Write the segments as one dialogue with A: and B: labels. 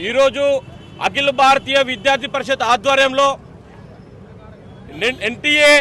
A: ఈరోజు అఖిల భారతీయ విద్యార్థి పరిషత్ ఆధ్వర్యంలో ఎన్టీఏ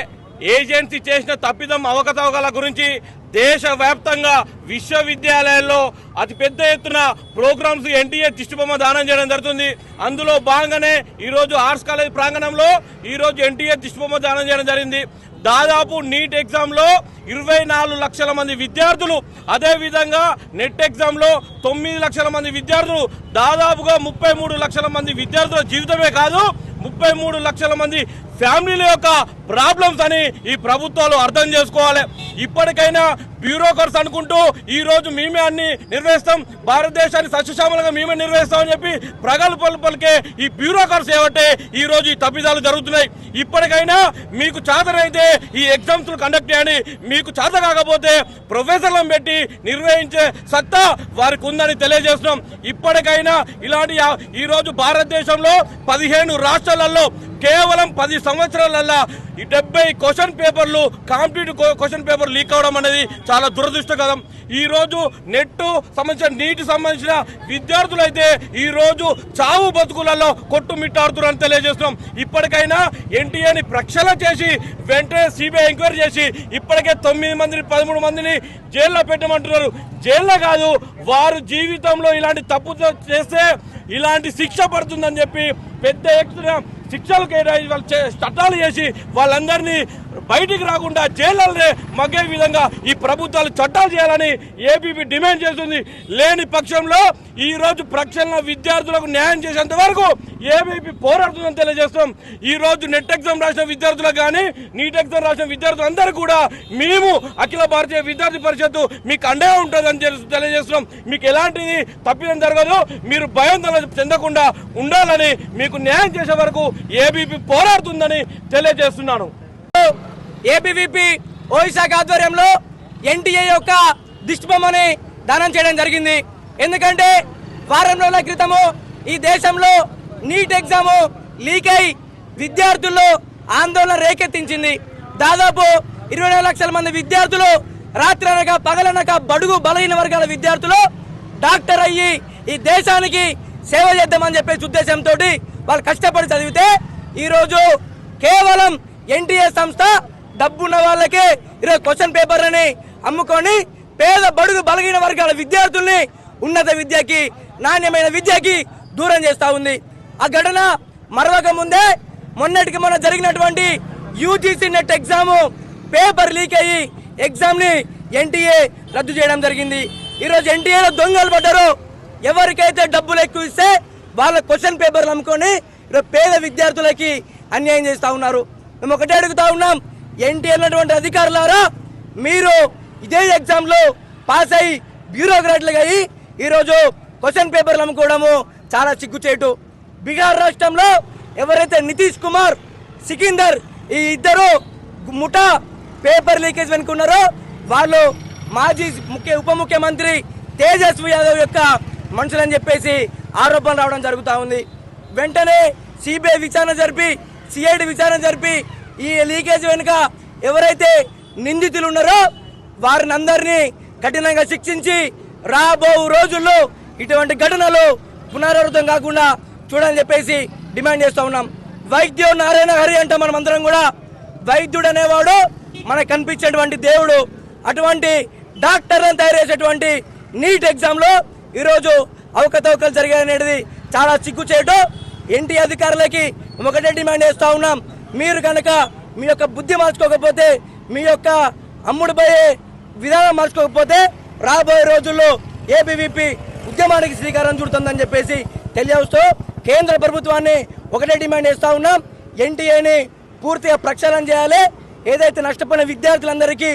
A: ఏజెన్సీ చేసిన తప్పిదం అవకతవకల గురించి దేశవ్యాప్తంగా విశ్వవిద్యాలయాల్లో అతిపెద్ద ఎత్తున ప్రోగ్రామ్స్ ఎన్టీఏ దిష్టిబొమ్మ దానం చేయడం జరుగుతుంది. అందులో భాగంగానే ఈరోజు ఆర్ట్స్ కాలేజ్ ప్రాంగణంలో ఈరోజు ఎన్టీఏ దిష్టిబొమ్మ దానం చేయడం జరిగింది. దాదాపు నీట్ ఎగ్జామ్లో ఇరవై నాలుగు లక్షల మంది విద్యార్థులు అదేవిధంగా నెట్ ఎగ్జామ్లో తొమ్మిది లక్షల మంది విద్యార్థులు దాదాపుగా ముప్పై మూడు లక్షల మంది విద్యార్థుల జీవితమే కాదు ముప్పై మూడు లక్షల మంది ఫ్యామిలీల యొక్క ప్రాబ్లమ్స్ అని ఈ ప్రభుత్వాలు అర్థం చేసుకోవాలి. ఇప్పటికైనా బ్యూరోకర్స్ అనుకుంటూ ఈ రోజు మేమే అన్ని నిర్వహిస్తాం. భారతదేశాన్ని సస్యశ్యామలంగా మేమే నిర్వహిస్తామని చెప్పి ప్రగల్భాలు పలికే ఈ బ్యూరోకర్స్ ఏమంటే ఈ రోజు ఈ తప్పిదాలు జరుగుతున్నాయి. ఇప్పటికైనా మీకు చేతనైతే ఈ ఎగ్జామ్స్ కండక్ట్ చేయండి. మీకు చేత కాకపోతే ప్రొఫెసర్లను పెట్టి నిర్వహించే సత్తా వారికి ఉందని తెలియజేస్తున్నాం. ఇప్పటికైనా ఇలాంటి ఈరోజు భారతదేశంలో పదిహేను రాష్ట్రాలలో కేవలం పది సంవత్సరాలల్లా ఈ డెబ్బై క్వశ్చన్ పేపర్లు కాంపిటేటివ్ క్వశ్చన్ పేపర్ లీక్ అవడం అనేది చాలా దురదృష్టకరం. ఈరోజు నెట్ సంబంధించిన నీటి సంబంధించిన విద్యార్థులు అయితే ఈరోజు చావు బతుకులలో కొట్టుమిట్టాడుతున్నారని తెలియజేస్తున్నాం. ఇప్పటికైనా ఎన్టీఏని ప్రక్షాళన చేసి వెంటనే సిబిఐ ఎంక్వైరీ చేసి ఇప్పటికే తొమ్మిది మందిని పదమూడు మందిని జైల్లో పెట్టమంటున్నారు. జైల్లో కాదు వారు జీవితంలో ఇలాంటి తప్పు చేస్తే ఇలాంటి శిక్ష పడుతుందని చెప్పి పెద్ద ఎత్తున శిక్షలు వాళ్ళు చే- చట్టాలు చేసి వాళ్ళందరినీ బయటికి రాకుండా జైళ్ళనే మగ్గే విధంగా ఈ ప్రభుత్వాలు చట్టాలు చేయాలని ఏపీపీ డిమాండ్ చేస్తుంది. లేని పక్షంలో ఈ రోజు ప్రక్షాళన విద్యార్థులకు న్యాయం చేసేంత వరకు ఏబీపీ పోరాడుతుందని తెలియజేస్తాం. ఈ రోజు నెట్ ఎగ్జామ్ రాసిన విద్యార్థులకు కానీ నీట్ ఎగ్జామ్ రాసిన విద్యార్థులందరూ కూడా మేము అఖిల భారతీయ విద్యార్థి పరిషత్తు మీకు అండగా ఉంటుందని తెలియజేస్తున్నాం. మీకు ఎలాంటిది తప్పిదం జరగదు. మీరు భయం చెందకుండా ఉండాలని మీకు న్యాయం చేసే వరకు ఏబీపీ పోరాడుతుందని తెలియజేస్తున్నాను.
B: ఏబీవీపీ ఓయిశాఖ ఆధ్వర్యంలో ఎన్టీఏ యొక్క దిష్టిబొమ్మని దానం చేయడం జరిగింది. ఎందుకంటే వారం రోజుల క్రితము ఈ దేశంలో నీట్ ఎగ్జామ్ లీక్ అయి విద్యార్థుల్లో ఆందోళన రేకెత్తించింది. దాదాపు ఇరవై లక్షల మంది విద్యార్థులు రాత్రి అనక పగలనక బడుగు బలహీన వర్గాల విద్యార్థులు డాక్టర్ అయ్యి ఈ దేశానికి సేవ చేద్దామని చెప్పేసి ఉద్దేశంతో వాళ్ళు కష్టపడి చదివితే ఈరోజు కేవలం ఎన్టీఏ సంస్థ డబ్బున్న వాళ్ళకే ఈరోజు క్వశ్చన్ పేపర్లని అమ్ముకొని పేద బడుగు బలహీన వర్గాల విద్యార్థుల్ని ఉన్నత విద్యకి నాణ్యమైన విద్యకి దూరం చేస్తూ ఉంది. ఆ ఘటన మరవక ముందే మొన్నటికి మొన్న జరిగినటువంటి UGC NET exam paper leak అయ్యి ఎగ్జామ్ని ఎన్టీఏ రద్దు చేయడం జరిగింది. ఈరోజు ఎన్టీఏలో దొంగలు పడ్డారు. ఎవరికైతే డబ్బులు ఎక్కువ ఇస్తే వాళ్ళ క్వశ్చన్ పేపర్లు అమ్ముకొని ఈరోజు పేద విద్యార్థులకి అన్యాయం చేస్తూ ఉన్నారు. మేము ఒకటే అడుగుతా ఉన్నాం ఎన్టీఏ ఉన్నటువంటి అధికారులారా మీరు ఇదే ఎగ్జామ్లో పాస్ అయ్యి బ్యూరోక్రాట్లుగా అయ్యి ఈరోజు క్వశ్చన్ పేపర్లు అమ్ముకోవడము చాలా సిగ్గుచేటు బీహార్ రాష్ట్రంలో ఎవరైతే నితీష్ కుమార్ సికిందర్ ఈ ఇద్దరు ముఠా పేపర్ లీకేజ్ వెనుకున్నారో వాళ్ళు మాజీ ముఖ్య ఉప ముఖ్యమంత్రి తేజస్వి యాదవ్ యొక్క మనుషులని చెప్పేసి ఆరోపణ రావడం జరుగుతూ ఉంది. వెంటనే సిబిఐ విచారణ జరిపి సిఐడి విచారణ జరిపి ఈ లీకేజ్ వెనుక ఎవరైతే నిందితులు ఉన్నారో వారిని అందరినీ కఠినంగా శిక్షించి రాబో రోజుల్లో ఇటువంటి ఘటనలు పునరావృతం కాకుండా చూడాలని చెప్పేసి డిమాండ్ చేస్తూ ఉన్నాం. వైద్యం నారాయణ హరి అంటే మనం అందరం కూడా వైద్యుడు అనేవాడు మనకు కనిపించేటువంటి దేవుడు. అటువంటి డాక్టర్లను తయారు చేసేటువంటి నీట్ ఎగ్జామ్లో ఈరోజు అవకతవకలు జరిగాయనేది చాలా చిక్కు చేయటం ఎన్టీ అధికారులకి ఒకటే డిమాండ్ చేస్తూ ఉన్నాం. మీరు కనుక మీ యొక్క బుద్ధి మార్చుకోకపోతే మీ యొక్క అమ్ముడు పోయే విధానం మార్చుకోకపోతే రాబోయే రోజుల్లో ఏబీవీపీ ఉద్యమానికి శ్రీకారం చుడుతుందని చెప్పేసి తెలియజేస్తూ కేంద్ర ప్రభుత్వాన్ని ఒకటే డిమాండ్ చేస్తూ ఉన్నాం. ఎన్టీఏని పూర్తిగా ప్రక్షాళన చేయాలి. ఏదైతే నష్టపోయిన విద్యార్థులందరికీ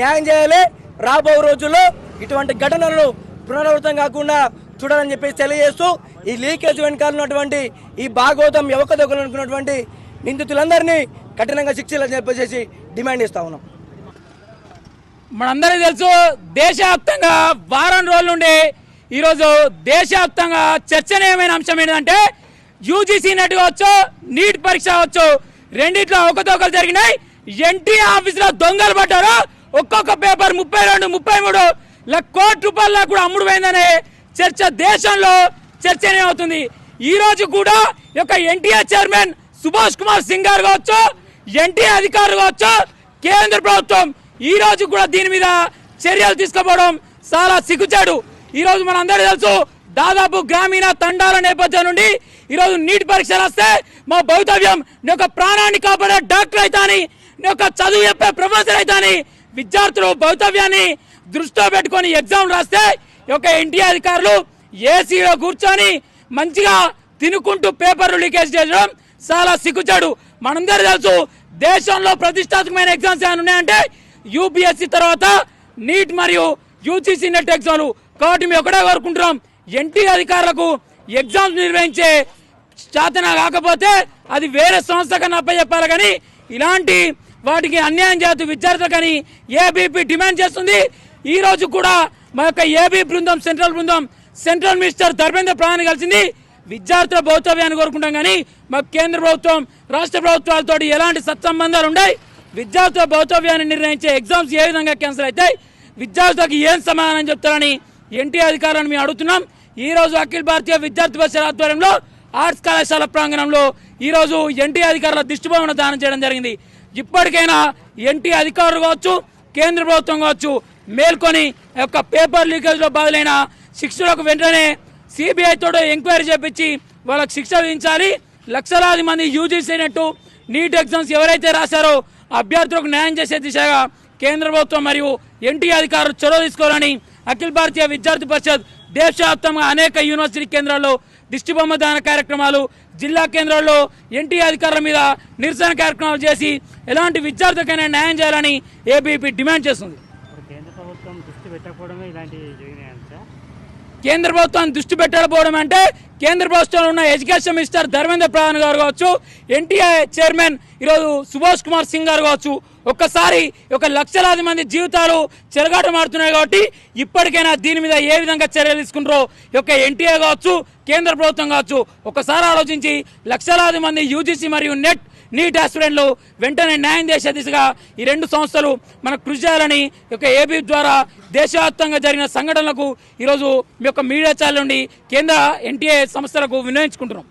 B: న్యాయం చేయాలి. రాబోయే రోజుల్లో ఇటువంటి ఘటనలు పునరావృతం కాకుండా చూడాలని చెప్పేసి తెలియజేస్తూ ఈ లీకేజ్ వెనకాల ఉన్నటువంటి ఈ భాగోతం ఎవకదొకలు అనుకున్నటువంటి నిందితులందరినీ కఠినంగా శిక్షలు చెప్పేసి డిమాండ్ చేస్తా ఉన్నాం.
C: మనందరికీ తెలుసు దేశవ్యాప్తంగా వారం రోజుల నుండి ఈరోజు దేశవ్యాప్తంగా చర్చనీయమైన అంశం ఏంటంటే యూజీసీ నెట్ కావచ్చు నీట్ పరీక్ష కావచ్చు రెండిట్లో ఒకతోకలు జరిగినాయి. ఎన్టీ ఆఫీసులో దొంగలు పడ్డారు. ఒక్కొక్క పేపర్ ముప్పై రెండు ముప్పై మూడు కోటి రూపాయల కూడా అమ్ముడు పోయిందనే చర్చ దేశంలో చర్చనీయమవుతుంది. అవుతుంది ఈ రోజు కూడా యొక్క ఎన్టీఆర్ చైర్మన్ సుభాష్ కుమార్ సింగ్ గారు కావచ్చు ఎన్టీఆర్ అధికారులు కావచ్చు కేంద్ర ప్రభుత్వం ఈ రోజు కూడా దీని మీద చర్యలు తీసుకోవడం చాలా సిగ్గుచాడు. ఈ రోజు మన అందరికీ తెలుసు దాదాపు గ్రామీణ తండాల నేపథ్యం నుండి ఈ రోజు నీటి పరీక్షలు వస్తే మా భవితవ్యం నీ యొక్క ప్రాణాన్ని కాపాడే డాక్టర్ అయితాని నీ యొక్క చదువు చెప్పే ప్రొఫెసర్ అయితాని విద్యార్థులు భవితవ్యాన్ని దృష్టిలో పెట్టుకొని ఎగ్జామ్ రాస్తే యొక్క ఎన్టీఆర్ అధికారులు ఏసీలో కూర్చొని మంచిగా తినుకుంటూ పేపర్లు లీకేజ్ చేయడం చాలా సిగ్గుచాడు. మనందరూ తెలుసు దేశంలో ప్రతిష్టాత్మకమైన ఎగ్జామ్స్ ఏమైనా ఉన్నాయంటే యూపీఎస్సీ తర్వాత నీట్ మరియు యూజీసీ నెట్ ఎగ్జామ్లు. కాబట్టి మేము ఒకటే కోరుకుంటున్నాం. ఎన్టీ అధికారులకు ఎగ్జామ్స్ నిర్వహించే చేతన కాకపోతే అది వేరే సంస్థ కన్నా అప్పచెప్పాలి కానీ ఇలాంటి వాటికి అన్యాయం చేయొద్దు విద్యార్థులకని ఏబీపీ డిమాండ్ చేస్తుంది. ఈ రోజు కూడా మా యొక్క ఏబీ బృందం సెంట్రల్ బృందం సెంట్రల్ మినిస్టర్ ధర్మేంద్ర ప్రధాని కలిసింది. విద్యార్థుల భౌతవ్యాన్ని కోరుకుంటాం కానీ మాకు కేంద్ర ప్రభుత్వం రాష్ట్ర ప్రభుత్వాలతో ఎలాంటి సత్సంబంధాలు ఉన్నాయి విద్యార్థుల భౌతవ్యాన్ని నిర్ణయించే ఎగ్జామ్స్ ఏ విధంగా క్యాన్సిల్ అవుతాయి? విద్యార్థులకు ఏం సమాధానం చెప్తారని ఎన్టీఆర్ అధికారులను మేము అడుగుతున్నాం. ఈ రోజు అఖిల భారతీయ విద్యార్థి పరిషత్ ఆధ్వర్యంలో ఆర్ట్స్ కళాశాల ప్రాంగణంలో ఈ రోజు ఎన్టీ అధికారుల దిష్టిభావన దానం చేయడం జరిగింది. ఇప్పటికైనా ఎన్టీ అధికారులు కావచ్చు కేంద్ర ప్రభుత్వం కావచ్చు మేల్కొని యొక్క పేపర్ లీకేజ్లో బాధలైన శిక్షకులకు వెంటనే సిబిఐ తోడు ఎంక్వైరీ చేపించి వాళ్ళకి శిక్ష విధించాలి. లక్షలాది మంది యూజీసీ నెట్ నీట్ ఎగ్జామ్స్ ఎవరైతే రాశారో అభ్యర్థులకు న్యాయం చేసే దిశగా కేంద్ర ప్రభుత్వం మరియు ఎన్టీ అధికారులు చొరవ తీసుకోవాలని అఖిల భారతీయ విద్యార్థి పరిషత్ దేశవ్యాప్తంగా అనేక యూనివర్సిటీ కేంద్రాల్లో దిష్టి బొమ్మ దాన కార్యక్రమాలు జిల్లా కేంద్రాల్లో ఎన్టీ అధికారుల మీద నిరసన కార్యక్రమాలు చేసి ఎలాంటి విద్యార్థులకైనా న్యాయం చేయాలని ఏబీపీ డిమాండ్ చేస్తుంది.
D: కేంద్ర ప్రభుత్వం దృష్టి పెట్టకపోవడమే ఇలాంటి సార్
C: కేంద్ర ప్రభుత్వాన్ని దృష్టి పెట్టకపోవడం అంటే కేంద్ర ప్రభుత్వంలో ఉన్న ఎడ్యుకేషన్ మినిస్టర్ ధర్మేంద్ర ప్రధాన్ గారు కావచ్చు ఎన్టీఆర్ చైర్మన్ ఈరోజు సుభాష్ కుమార్ సింగ్ గారు కావచ్చు ఒక్కసారి ఒక లక్షలాది మంది జీవితాలు చెలగాటమాడుతున్నాయి కాబట్టి ఇప్పటికైనా దీని మీద ఏ విధంగా చర్యలు తీసుకుంటారో యొక్క ఎన్టీఆర్ కావచ్చు కేంద్ర ప్రభుత్వం కావచ్చు ఒకసారి ఆలోచించి లక్షలాది మంది యూజీసీ మరియు నెట్ నీట్ ఆస్పిరెంట్లు వెంటనే న్యాయం చేసే దిశగా ఈ రెండు సంస్థలు మనకు కృషి చేయాలని యొక్క ఏబీ ద్వారా దేశవ్యాప్తంగా జరిగిన సంఘటనలకు ఈరోజు మీ యొక్క మీడియా ఛానల్ నుండి కేంద్ర ఎన్టీఏ సంస్థలకు వినియోగించుకుంటున్నాం.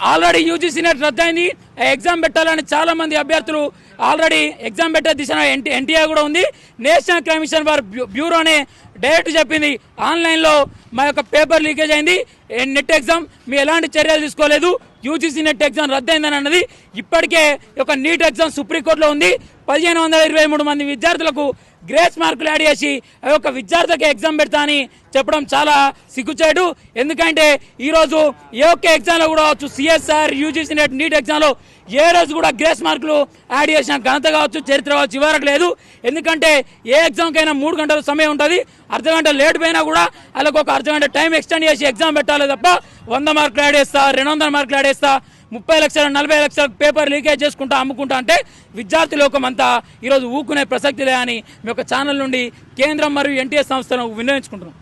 C: ఆల్రెడీ యూజీసీ నెట్ రద్దయింది. ఎగ్జామ్ పెట్టాలని చాలా మంది అభ్యర్థులు ఆల్రెడీ ఎగ్జామ్ పెట్టే దిశ ఎన్టీ ఎన్టీఆర్ కూడా ఉంది. నేషనల్ కమిషన్ ఫర్ బ్యూ- బ్యూరోనే డైరెక్ట్ చెప్పింది. ఆన్లైన్లో మా యొక్క పేపర్ లీకేజ్ అయింది. నెట్ ఎగ్జామ్ మీ ఎలాంటి చర్యలు తీసుకోలేదు. యూజీసీ నెట్ ఎగ్జామ్ రద్దయిందని అన్నది. ఇప్పటికే ఒక యొక్క నీట్ ఎగ్జామ్ సుప్రీంకోర్టులో ఉంది. పదిహేను వందల ఇరవై మూడు మంది విద్యార్థులకు గ్రేస్ మార్కులు యాడ్ చేసి ఆ యొక్క విద్యార్థులకు ఎగ్జామ్ పెడతా అని చెప్పడం చాలా సిగ్గుచేటు. ఎందుకంటే ఈరోజు ఏ ఒక్క ఎగ్జామ్లో కూడా కావచ్చు సిఎస్ఆర్ యూజీసీ నెట్ నీట్ ఎగ్జామ్లో ఏ రోజు కూడా గ్రేస్ మార్కులు యాడ్ చేసిన ఘనత కావచ్చు చరిత్ర కావచ్చు ఇవ్వరకు లేదు. ఎందుకంటే ఏ ఎగ్జామ్కైనా మూడు గంటల సమయం ఉంటుంది. అర్ధ గంట లేట్ పోయినా కూడా వాళ్ళకు ఒక అర్ధ గంట టైం ఎక్స్టెండ్ చేసి ఎగ్జామ్ పెట్టాలి తప్ప వంద మార్కులు యాడ్ చేస్తా రెండు వందల మార్కులు యాడ్ చేస్తా ముప్పై లక్షల నలభై లక్షల పేపర్ లీకేజ్ చేసుకుంటా అమ్ముకుంటా అంటే విద్యార్థి లోకం అంతా ఈరోజు ఊకునే ప్రసక్తి లేని మీ యొక్క ఛానల్ నుండి కేంద్రం మరియు ఎన్టీఎస్ సంస్థను వినియోగించుకుంటున్నాం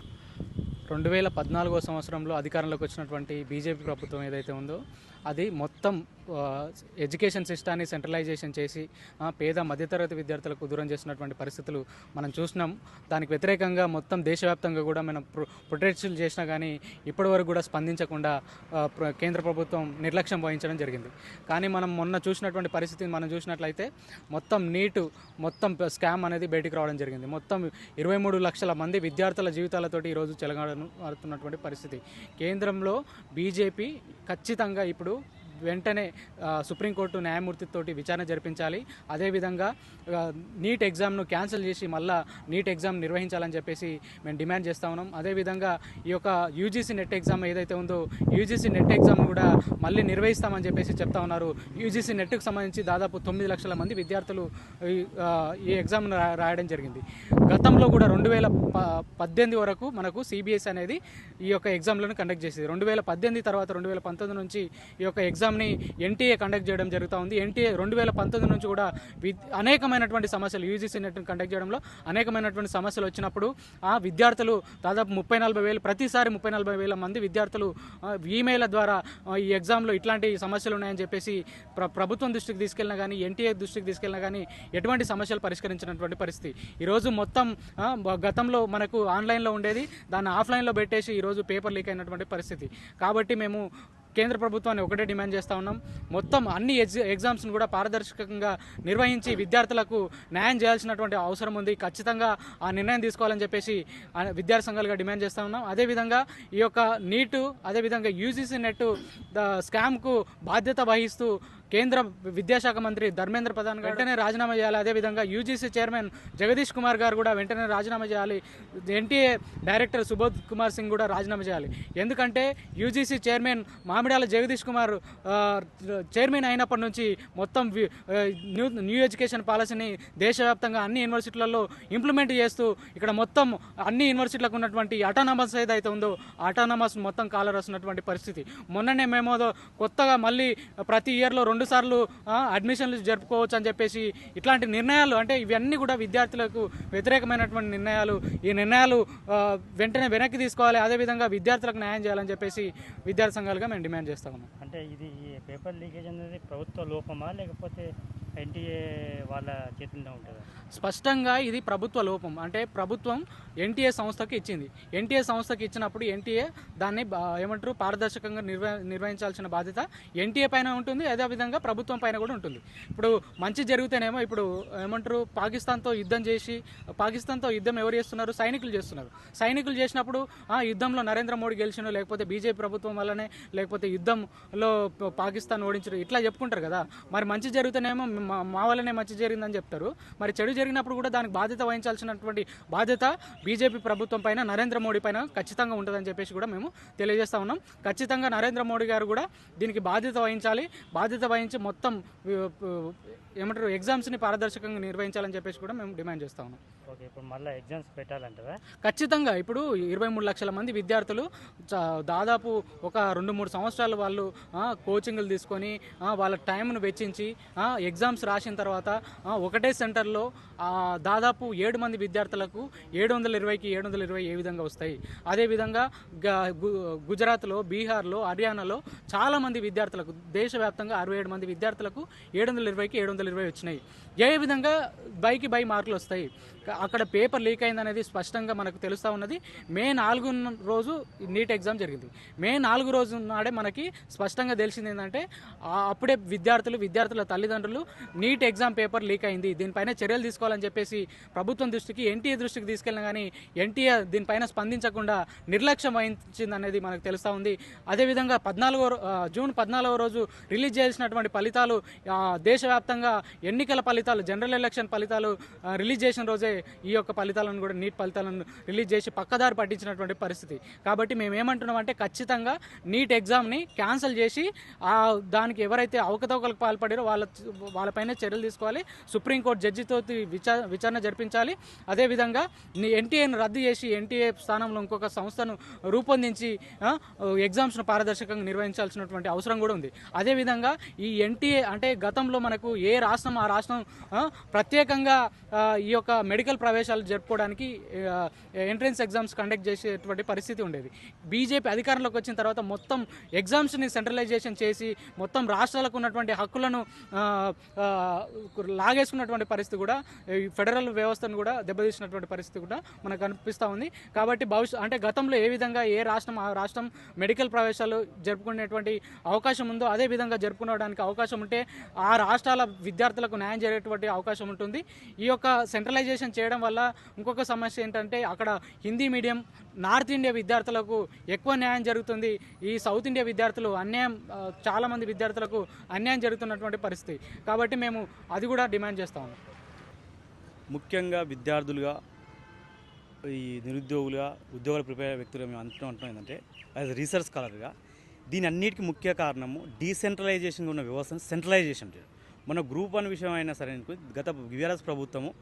E: రెండు వేల పద్నాలుగో సంవత్సరంలో అధికారంలోకి వచ్చినటువంటి బీజేపీ ప్రభుత్వం ఏదైతే ఉందో అది మొత్తం ఎడ్యుకేషన్ సిస్టాన్ని సెంట్రలైజేషన్ చేసి పేద మధ్యతరగతి విద్యార్థులకు దూరం చేసినటువంటి పరిస్థితులు మనం చూసినాం. దానికి వ్యతిరేకంగా మొత్తం దేశవ్యాప్తంగా కూడా మనం ప్రొ ప్రొటెస్టులు చేసినా కానీ ఇప్పటివరకు కూడా స్పందించకుండా కేంద్ర ప్రభుత్వం నిర్లక్ష్యం వహించడం జరిగింది. కానీ మనం మొన్న చూసినటువంటి పరిస్థితిని మనం చూసినట్లయితే మొత్తం నీటు మొత్తం స్కామ్ అనేది బయటికి రావడం జరిగింది. మొత్తం ఇరవై మూడు లక్షల మంది విద్యార్థుల జీవితాలతోటి ఈరోజు చెలగాడను పరిస్థితి. కేంద్రంలో బీజేపీ ఖచ్చితంగా ఇప్పుడు వెంటనే సుప్రీంకోర్టు న్యాయమూర్తితోటి విచారణ జరిపించాలి. అదేవిధంగా నీట్ ఎగ్జామ్ను క్యాన్సిల్ చేసి మళ్ళా నీట్ ఎగ్జామ్ నిర్వహించాలని చెప్పేసి మేము డిమాండ్ చేస్తా ఉన్నాం. అదేవిధంగా ఈ యొక్క యూజీసీ నెట్ ఎగ్జామ్ ఏదైతే ఉందో యూజీసీ నెట్ ఎగ్జామ్ కూడా మళ్ళీ నిర్వహిస్తామని చెప్పేసి చెప్తా ఉన్నారు. యూజీసీ నెట్కు సంబంధించి దాదాపు తొమ్మిది లక్షల మంది విద్యార్థులు ఈ, ఎగ్జామ్ను రాయడం జరిగింది. గతంలో కూడా రెండు వేల ప- పద్దెనిమిది వరకు మనకు సిబిఎస్ అనేది ఈ యొక్క ఎగ్జామ్లను కండక్ట్ చేసేది. రెండు వేల పద్దెనిమిది తర్వాత రెండు వేల పంతొమ్మిది నుంచి ఈ యొక్క ఎగ్జామ్ ప్రోగ్రామ్ని ఎన్టీఏ కండక్ట్ చేయడం జరుగుతూ ఉంది. ఎన్టీఏ రెండు వేల పంతొమ్మిది నుంచి కూడా అనేకమైనటువంటి సమస్యలు యూజీసీ నెట్ కండక్ట్ చేయడంలో అనేకమైనటువంటి సమస్యలు వచ్చినప్పుడు ఆ విద్యార్థులు దాదాపు ముప్పై నలభై వేలు ప్రతిసారి ముప్పై నలభై వేల మంది విద్యార్థులు ఈమెయిల్ ద్వారా ఈ ఎగ్జామ్లో ఇట్లాంటి సమస్యలు ఉన్నాయని చెప్పేసి ప్ర ప్రభుత్వం దృష్టికి తీసుకెళ్ళినా కానీ ఎన్టీఏ దృష్టికి తీసుకెళ్ళినా కానీ ఎటువంటి సమస్యలు పరిష్కరించినటువంటి పరిస్థితి. ఈరోజు మొత్తం గతంలో మనకు ఆన్లైన్లో ఉండేది దాన్ని ఆఫ్లైన్లో పెట్టేసి ఈరోజు పేపర్ లీక్ అయినటువంటి పరిస్థితి. కాబట్టి మేము కేంద్ర ప్రభుత్వాన్ని ఒకటే డిమాండ్ చేస్తూ ఉన్నాం. మొత్తం అన్ని ఎగ్జామ్స్ను కూడా పారదర్శకంగా నిర్వహించి విద్యార్థులకు న్యాయం చేయాల్సినటువంటి అవసరం ఉంది. ఖచ్చితంగా ఆ నిర్ణయం తీసుకోవాలని చెప్పేసి ఆ విద్యార్థి సంఘాలుగా డిమాండ్ చేస్తూ ఉన్నాం. అదేవిధంగా ఈ యొక్క నీటు అదేవిధంగా యూజీసీ నెట్ స్కామ్కు బాధ్యత వహిస్తూ కేంద్ర విద్యాశాఖ మంత్రి ధర్మేంద్ర ప్రధాన్ గారు వెంటనే రాజీనామా చేయాలి. అదేవిధంగా యూజీసీ చైర్మన్ జగదీష్ కుమార్ గారు కూడా వెంటనే రాజీనామా చేయాలి. ఎన్టీఏ డైరెక్టర్ సుబోధ్ కుమార్ సింగ్ కూడా రాజీనామా చేయాలి. ఎందుకంటే UGC chairman Mamidala Jagadish Kumar chairman అయినప్పటి నుంచి మొత్తం న్యూ న్యూ ఎడ్యుకేషన్ పాలసీని దేశవ్యాప్తంగా అన్ని యూనివర్సిటీలలో ఇంప్లిమెంట్ చేస్తూ ఇక్కడ మొత్తం అన్ని యూనివర్సిటీలకు ఉన్నటువంటి అటానమస్ ఏదైతే ఉందో అటానమస్ మొత్తం కాలరాసినటువంటి పరిస్థితి. మొన్ననే మేము కొత్తగా మళ్ళీ ప్రతి ఇయర్లో రెండు సార్లు అడ్మిషన్లు జరుపుకోవచ్చు అని చెప్పేసి ఇట్లాంటి నిర్ణయాలు అంటే ఇవన్నీ కూడా విద్యార్థులకు వ్యతిరేకమైనటువంటి నిర్ణయాలు. ఈ నిర్ణయాలు వెంటనే వెనక్కి తీసుకోవాలి. అదేవిధంగా విద్యార్థులకు న్యాయం చేయాలని చెప్పేసి విద్యార్థి సంఘాలుగా మేము డిమాండ్ చేస్తా ఉన్నాం.
D: అంటే ఇది పేపర్ లీకేజ్ అనేది ప్రభుత్వ లోపమా? లేకపోతే ఎన్టీఏ వాళ్ళ చేతుల్లో ఉంటుంది?
E: స్పష్టంగా ఇది ప్రభుత్వ లోపం. అంటే ప్రభుత్వం ఎన్టీఏ సంస్థకి ఇచ్చింది. ఎన్టీఏ సంస్థకి ఇచ్చినప్పుడు ఎన్టీఏ దాన్ని బా- ఏమంటారు పారదర్శకంగా నిర్వ నిర్వహించాల్సిన బాధ్యత ఎన్టీఏ పైన ఉంటుంది. అదేవిధంగా ప్రభుత్వం పైన కూడా ఉంటుంది. ఇప్పుడు మంచి జరిగితేనేమో ఇప్పుడు ఏమంటారు పాకిస్తాన్తో యుద్ధం చేసి పాకిస్తాన్తో యుద్ధం ఎవరు చేస్తున్నారు? సైనికులు చేస్తున్నారు. సైనికులు చేసినప్పుడు ఆ యుద్ధంలో నరేంద్ర మోడీ గెలిచిన లేకపోతే బీజేపీ ప్రభుత్వం వల్లనే లేకపోతే యుద్ధంలో పాకిస్తాన్ ఓడించడం ఇట్లా చెప్పుకుంటారు కదా. మరి మంచి జరిగితేనేమో మా- మా వల్లనే మంచి జరిగిందని చెప్తారు. మరి చెడు జరిగినప్పుడు కూడా దానికి బాధ్యత వహించాల్సినటువంటి బాధ్యత బీజేపీ ప్రభుత్వం పైన నరేంద్ర మోడీ పైన ఖచ్చితంగా ఉంటుందని చెప్పేసి కూడా మేము తెలియజేస్తా ఉన్నాం. ఖచ్చితంగా నరేంద్ర మోడీ గారు కూడా దీనికి బాధ్యత వహించాలి. బాధ్యత వహించి మొత్తం ఏమంటారు ఎగ్జామ్స్ని పారదర్శకంగా నిర్వహించాలని చెప్పేసి కూడా మేము డిమాండ్ చేస్తా ఉన్నాం.
D: ఓకే ఇప్పుడు మళ్ళీ ఎగ్జామ్స్ పెట్టాలంటారా?
E: ఖచ్చితంగా. ఇప్పుడు ఇరవై మూడు లక్షల మంది విద్యార్థులు దాదాపు ఒక రెండు మూడు సంవత్సరాలు వాళ్ళు కోచింగ్లు తీసుకొని వాళ్ళ టైంను వెచ్చించి ఎగ్జామ్స్ రాసిన తర్వాత ఒకటే సెంటర్లో దాదాపు ఏడు మంది విద్యార్థులకు ఏడు వందల ఇరవైకి ఏడు వందల ఇరవై ఏ విధంగా వస్తాయి. అదేవిధంగా గ- గుజరాత్లో బీహార్లో హర్యానాలో చాలా మంది విద్యార్థులకు దేశవ్యాప్తంగా అరవై ఏడు మంది విద్యార్థులకు ఏడు వందల ఇరవైకి ఏడు వందల ఇరవై వచ్చినాయి. ఏ విధంగా బైకి బై మార్కులు వస్తాయి? అక్కడ పేపర్ లీక్ అయిందనేది స్పష్టంగా మనకు తెలుస్తూ ఉన్నది. మే నాలుగు రోజు నీట్ ఎగ్జామ్ జరిగింది. మే నాలుగు రోజు నాడే మనకి స్పష్టంగా తెలిసింది ఏంటంటే అప్పుడే విద్యార్థులు విద్యార్థుల తల్లిదండ్రులు నీట్ ఎగ్జామ్ పేపర్ లీక్ అయింది. దీనిపైన చర్యలు తీసుకోవాలని చెప్పేసి ప్రభుత్వం దృష్టికి ఎన్టీఏ దృష్టికి తీసుకెళ్ళినా కానీ ఎన్టీఏ దీనిపైన స్పందించకుండా నిర్లక్ష్యం వహించింది అనేది మనకు తెలుస్తూ ఉంది. అదేవిధంగా పద్నాలుగో జూన్ పద్నాలుగో రోజు రిలీజ్ చేసినటువంటి ఫలితాలు దేశవ్యాప్తంగా ఎన్నికల ఫలితాలు జనరల్ ఎలక్షన్ ఫలితాలు రిలీజ్ చేసిన రోజే ఈ యొక్క ఫలితాలను కూడా నీట్ ఫలితాలను రిలీజ్ చేసి పక్కదారి పట్టించినటువంటి పరిస్థితి. కాబట్టి మేము ఏమంటున్నాం అంటే ఖచ్చితంగా నీట్ ఎగ్జామ్ని క్యాన్సిల్ చేసి దానికి ఎవరైతే అవకతవకలకు పాల్పడారో వాళ్ళ వాళ్ళపైన చర్యలు తీసుకోవాలి. సుప్రీంకోర్టు జడ్జితో విచార విచారణ జరిపించాలి. అదేవిధంగా ఎన్టీఏను రద్దు చేసి ఎన్టీఏ స్థానంలో ఇంకొక సంస్థను రూపొందించి ఎగ్జామ్స్ను పారదర్శకంగా నిర్వహించాల్సినటువంటి అవసరం కూడా ఉంది. అదేవిధంగా ఈ ఎన్టీఏ అంటే గతంలో మనకు ఏ రాష్ట్రం ఆ రాష్ట్రం ప్రత్యేకంగా ఈ యొక్క మెడికల్ ప్రవేశాలు జరుపుకోవడానికి ఎంట్రన్స్ ఎగ్జామ్స్ కండక్ట్ చేసేటువంటి పరిస్థితి ఉండేది. బీజేపీ అధికారంలోకి వచ్చిన తర్వాత మొత్తం ఎగ్జామ్స్ని సెంట్రలైజేషన్ చేసి మొత్తం రాష్ట్రాలకు ఉన్నటువంటి హక్కులను లాగేసుకున్నటువంటి పరిస్థితి కూడా ఫెడరల్ వ్యవస్థను కూడా దెబ్బతీసినటువంటి పరిస్థితి కూడా మనకు కనిపిస్తూ ఉంది. కాబట్టి భవిష్యత్ అంటే గతంలో ఏ విధంగా ఏ రాష్ట్రం ఆ రాష్ట్రం మెడికల్ ప్రవేశాలు జరుపుకునేటువంటి అవకాశం ఉందో అదే విధంగా జరుపుకోవడానికి అవకాశం ఉంటే ఆ రాష్ట్రాల విద్యార్థులకు న్యాయం జరిగేటువంటి అవకాశం ఉంటుంది. ఈ యొక్క సెంట్రలైజేషన్ చేయడం వల్ల ఇంకొక సమస్య ఏంటంటే అక్కడ హిందీ మీడియం నార్త్ ఇండియా విద్యార్థులకు ఎక్కువ న్యాయం జరుగుతుంది. ఈ సౌత్ ఇండియా విద్యార్థులు అన్యాయం చాలామంది విద్యార్థులకు అన్యాయం జరుగుతున్నటువంటి పరిస్థితి. కాబట్టి మేము అది కూడా డిమాండ్ చేస్తాము
F: ముఖ్యంగా విద్యార్థులుగా ఈ నిరుద్యోగులుగా ఉద్యోగాలు ప్రిపేర్ అయ్యే వ్యక్తులు మేము అంటూ ఉంటాం ఏంటంటే యాజ్ రీసెర్చ్ స్కాలర్గా దీని అన్నిటికీ ముఖ్య కారణము డీసెంట్రలైజేషన్గా ఉన్న వ్యవస్థను సెంట్రలైజేషన్ చేయడం. మన గ్రూప్ వన్ విషయం అయినా సరే అనుకో, గత బీఆర్ఎస్ ప్రభుత్వము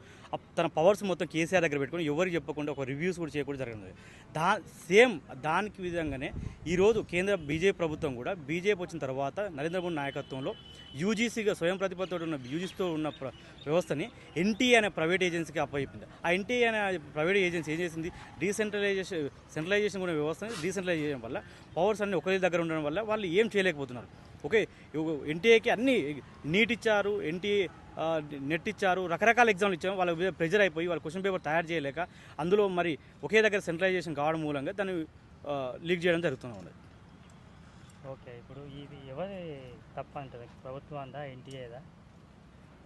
F: తన పవర్స్ మొత్తం కేసీఆర్ దగ్గర పెట్టుకొని ఎవరికి చెప్పకుండా ఒక రివ్యూస్ కూడా చేయకుండా జరిగింది. దా సేమ్ దానికి విధంగానే ఈరోజు కేంద్ర బీజేపీ ప్రభుత్వం కూడా బీజేపీ వచ్చిన తర్వాత నరేంద్ర మోడీ నాయకత్వంలో యూజీసీగా స్వయం ప్రతిపత్తితో ఉన్న యూజీసీతో ఉన్న ప్ర- వ్యవస్థని ఎన్టీఏ అనే ప్రైవేట్ ఏజెన్సీకి అప్పచెప్పింది. ఆ ఎన్టీఏ అనే ప్రైవేట్ ఏజెన్సీ ఏం చేసింది? డీసెంట్రలైజేషన్ సెంట్రలైజేషన్ కూడా వ్యవస్థని డీసెంట్రలైజ్ చేయడం వల్ల పవర్స్ అన్ని ఒకరి దగ్గర ఉండడం వల్ల వాళ్ళు ఏం చేయలేకపోతున్నారు? ఓకే ఎన్టీఏకి అన్ని నీట్ ఇచ్చారు ఎన్టీఏ నెట్ ఇచ్చారు రకరకాల ఎగ్జామ్లు ఇచ్చాము వాళ్ళ ప్రెజర్ అయిపోయి వాళ్ళ క్వశ్చన్ పేపర్ తయారు చేయలేక అందులో మరి ఒకే దగ్గర సెంట్రలైజేషన్ కావడం మూలంగా దాన్ని లీక్ చేయడం జరుగుతూ ఉంది
D: ఓకే ఇప్పుడు ఇది ఎవరి తప్ప అంటారు? ప్రభుత్వందా ఎన్టీఏదా?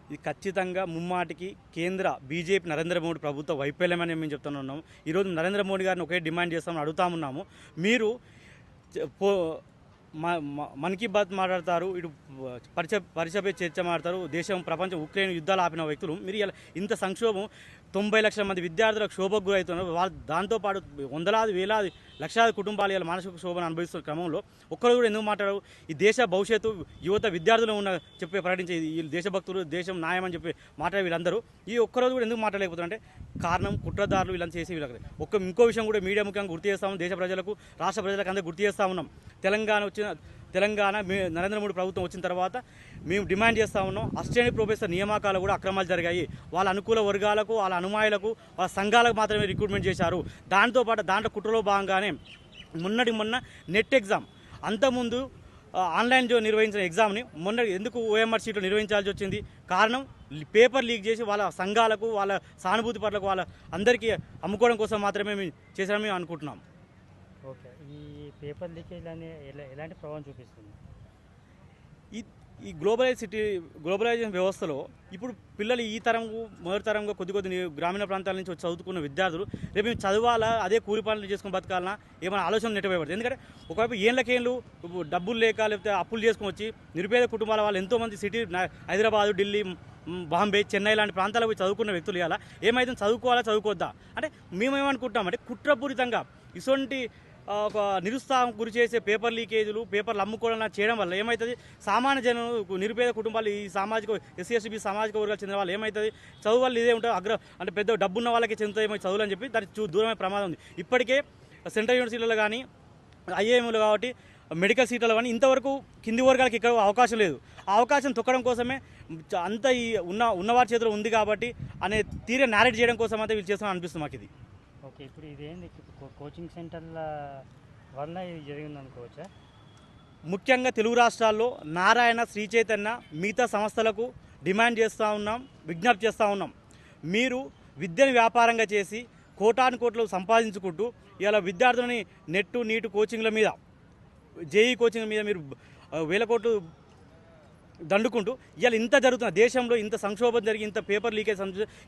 F: ఇది ఖచ్చితంగా ముమ్మాటికి కేంద్ర బీజేపీ నరేంద్ర మోడీ ప్రభుత్వ వైఫల్యమని మేము చెప్తున్నాము ఈరోజు నరేంద్ర మోడీ గారిని ఒకే డిమాండ్ చేస్తామని అడుగుతామున్నాము మీరు చ- పో మ- మ- మన్ కీ బాత్ మాట్లాడతారు ఇటు పరిచయ పరిచపే చర్చ మాడతారు దేశం ప్రపంచం ఉక్రెయిన్ యుద్ధాలు ఆపిన వ్యక్తులు. మీరు ఇలా ఇంత సంక్షోభం తొంభై లక్షల మంది విద్యార్థులకు శోభకు గురవుతున్నారు వారు దాంతోపాటు వందలాది వేలాది లక్షలాది కుటుంబాలు ఇలా మానసిక శోభను అనుభవిస్తున్న క్రమంలో ఒక్కరు కూడా ఎందుకు మాట్లాడరు? ఈ దేశ భవిష్యత్తు యువత విద్యార్థులు ఉన్న చెప్పే ప్రకటించే ఈ దేశభక్తులు దేశం న్యాయం అని చెప్పి మాట్లాడే వీళ్ళందరూ ఈ ఒక్కరోజు కూడా ఎందుకు మాట్లాడలేకపోతున్నారంటే కారణం కుట్రదారులు వీళ్ళని చేసి వీళ్ళకి. ఒక్క ఇంకో విషయం కూడా మీడియా ముఖ్యంగా గుర్తు చేస్తాము దేశ ప్రజలకు రాష్ట్ర ప్రజలకు అందరూ గుర్తు చేస్తూ ఉన్నాం. తెలంగాణ వచ్చిన తెలంగాణ నరేంద్ర మోడీ ప్రభుత్వం వచ్చిన తర్వాత మేము డిమాండ్ చేస్తా ఉన్నాం. అసిస్టెంట్ ప్రొఫెసర్ నియామకాలు కూడా అక్రమాలు జరిగాయి. వాళ్ళ అనుకూల వర్గాలకు వాళ్ళ అనుమాయులకు వాళ్ళ సంఘాలకు మాత్రమే రిక్రూట్మెంట్ చేశారు. దాంతోపాటు దాంట్లో కుట్రలో భాగంగానే మొన్నటి మొన్న నెట్ ఎగ్జామ్ అంతకుముందు ఆన్లైన్లో ఆన్లైన్ నిర్వహించిన ఎగ్జామ్ని మొన్న ఎందుకు ఓఎంఆర్ సీట్లో నిర్వహించాల్సి వచ్చింది? కారణం పేపర్ లీక్ చేసి వాళ్ళ సంఘాలకు వాళ్ళ సానుభూతి పట్లకు వాళ్ళ అందరికీ అమ్ముకోవడం కోసం మాత్రమే మేము చేశామని మేము అనుకుంటున్నాం.
D: ఓకే. ఈ పేపర్ లీకేజ్ అనే ఎలాంటి ప్రభావం చూపిస్తుంది?
F: ఈ గ్లోబలైజ్ సిటీ గ్లోబలైజేషన్ వ్యవస్థలో ఇప్పుడు పిల్లలు ఈ తరంగు మొదటి తరంగా కొద్ది కొద్ది గ్రామీణ ప్రాంతాల నుంచి చదువుకున్న విద్యార్థులు రేపు మేము చదవాలా అదే కూలి పనులు చేసుకుని బతకాలనా ఏమైనా ఆలోచన నెట్టబడదు ఎందుకంటే ఒకవైపు ఏళ్ళకేళ్ళు డబ్బులు లేక లేకపోతే అప్పులు చేసుకుని వచ్చి నిరుపేద కుటుంబాల వాళ్ళు ఎంతోమంది సిటీ హైదరాబాదు ఢిల్లీ బాంబే చెన్నై లాంటి ప్రాంతాలకు పోయి చదువుకున్న వ్యక్తులు ఇవ్వాలా ఏమైతే చదువుకోవాలా? చదువుకోవద్దా? అంటే మేము కుట్రపూరితంగా ఇటువంటి ఒక నిరుత్సాహం గురి చేసే పేపర్ లీకేజీలు పేపర్లు అమ్ముకోవడం చేయడం వల్ల ఏమవుతుంది సామాన్య జనం నిరుపేద కుటుంబాలు ఈ సామాజిక ఎస్సీ ఎస్టీ సామాజిక వర్గాలు చెందిన వాళ్ళు ఏమవుతుంది చదువు వాళ్ళు ఇదే ఉంటారు అగ్ర అంటే పెద్ద డబ్బున్న వాళ్ళకి చెందుతాయేమో చదువులు అని చెప్పి దానికి చూ- ప్రమాదం ఉంది. ఇప్పటికే సెంట్రల్ యూనివర్సిటీలలో కానీ ఐఏఎంలు కాబట్టి మెడికల్ సీట్లలో కానీ ఇంతవరకు కింది వర్గాలకు ఇక్కడ అవకాశం లేదు. ఆ అవకాశం తొక్కడం కోసమే అంత ఈ ఉన్న ఉన్నవారి చేతిలో ఉంది కాబట్టి అనే తీరే నేరేట్ చేయడం కోసం అయితే వీళ్ళు చేస్తామని అనిపిస్తుంది మాకు ఇది
D: ఓకే ఇప్పుడు ఇదేంది? కోచింగ్ సెంటర్ల వల్ల ఇది జరిగింది అనుకోవచ్చా
F: ముఖ్యంగా తెలుగు రాష్ట్రాల్లో నారాయణ శ్రీ చైతన్య మిగతా సంస్థలకు డిమాండ్ చేస్తూ ఉన్నాం విజ్ఞప్తి చేస్తూ ఉన్నాం. మీరు విద్యను వ్యాపారంగా చేసి కోటాను కోట్లు సంపాదించుకుంటూ ఇలా విద్యార్థులని నెట్టు నీటు కోచింగ్ల మీద జేఈ కోచింగ్ల మీద మీరు వేల కోట్లు దండుకుంటూ ఇలా ఇంత జరుగుతున్న దేశంలో ఇంత సంక్షోభం జరిగి ఇంత పేపర్ లీకేజ్